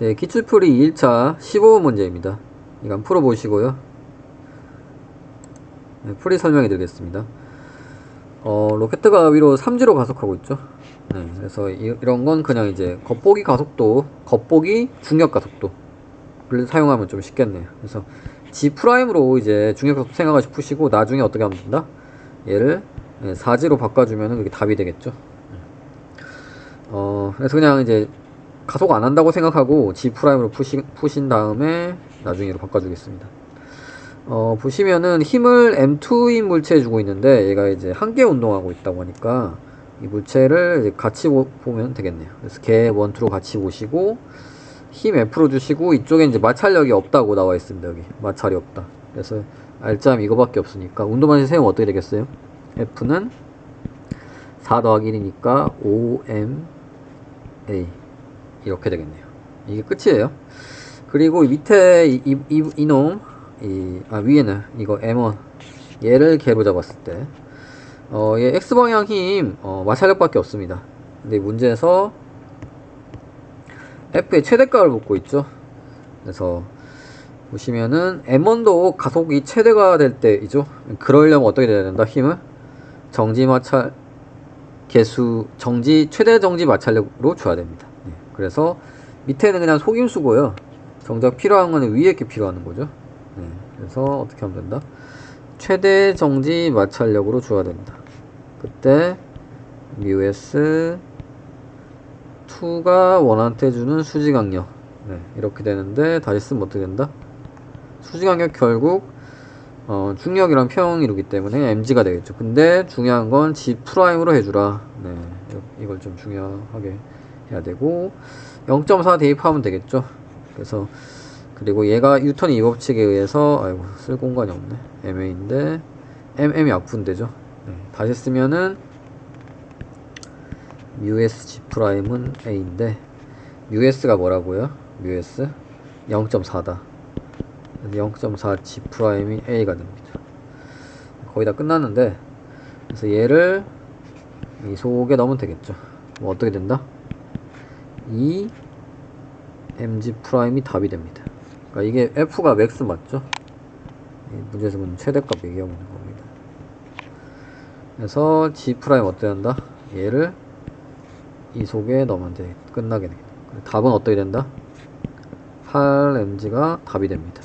네, 기출풀이 1차 15번 문제입니다. 한번 풀어보시고요. 네, 풀이 설명해 드리겠습니다. 어, 로켓트가 위로 3지로 가속하고 있죠. 네, 그래서 이, 이런 건 그냥 이제 겉보기 가속도, 겉보기 중력 가속도를 사용하면 좀 쉽겠네요. 그래서 G 프라임으로 이제 중력 가속도 생각하시 푸시고 나중에 어떻게 하면 된다? 얘를 4지로 바꿔주면 그게 답이 되겠죠. 어, 그래서 그냥 이제 가속 안 한다고 생각하고 G 프라임으로 푸시, 푸신 다음에 나중에로 바꿔주겠습니다. 어, 보시면은 힘을 M2인 물체에 주고 있는데 얘가 이제 한 개 운동하고 있다고 하니까 이 물체를 같이 보, 면 되겠네요. 그래서 개 원투로 같이 보시고 힘 F로 주시고 이쪽에 이제 마찰력이 없다고 나와 있습니다. 여기 마찰이 없다. 그래서 알점 이거밖에 없으니까 운동반지 세우면 어떻게 되겠어요? F는 4 더하기 1이니까 5ma 이렇게 되겠네요. 이게 끝이에요. 그리고 밑에 이, 이, 이, 이놈 이, 아, 위에는 이거 M1 얘를 개로 잡았을 때 어, 얘 X방향 힘 어, 마찰력밖에 없습니다. 근데 문제에서 F의 최대값을 묻고 있죠. 그래서 보시면은 M1도 가속이 최대가 될 때이죠. 그러려면 어떻게 돼야 된다? 힘을 정지 마찰 개수 정지 최대 정지 마찰력으로 줘야 됩니다. 네, 그래서 밑에는 그냥 속임수고요. 정작 필요한 거는 위에 게 필요한 거죠. 네, 그래서 어떻게 하면 된다? 최대 정지 마찰력으로 줘야 된다. 그때 뮤S 2가 원한테 주는 수지 강력 네, 이렇게 되는데 다시 쓰면 어떻게 된다? 수지 강력 결국 어, 중력이란 평 이루기 때문에 mg가 되겠죠. 근데 중요한 건 g 프라임으로 해주라. 네, 이걸 좀 중요하게 해야 되고 0.4 대입하면 되겠죠. 그래서 그리고 얘가 뉴턴 이 법칙에 의해서 아이고 쓸 공간이 없네. MA인데 MM이 약분되죠. 네, 다시 쓰면은 뮤S G 프라임은 A인데 뮤S가 뭐라고요? 뮤S 0.4다. 0.4 G 프라임이 A가 됩니다. 거의 다 끝났는데 그래서 얘를 이 속에 넣으면 되겠죠. 뭐 어떻게 된다? 2 mg 프라임이 답이 됩니다. 그러니까 이게 f가 맥스 맞죠? 이 문제에서 보면 최대값 얘기하고 있는 겁니다. 그래서 g 프라임 어떻게 한다? 얘를 이 속에 넣으면 돼 끝나게 됩니다. 답은 어떻게 된다? 8mg가 답이 됩니다.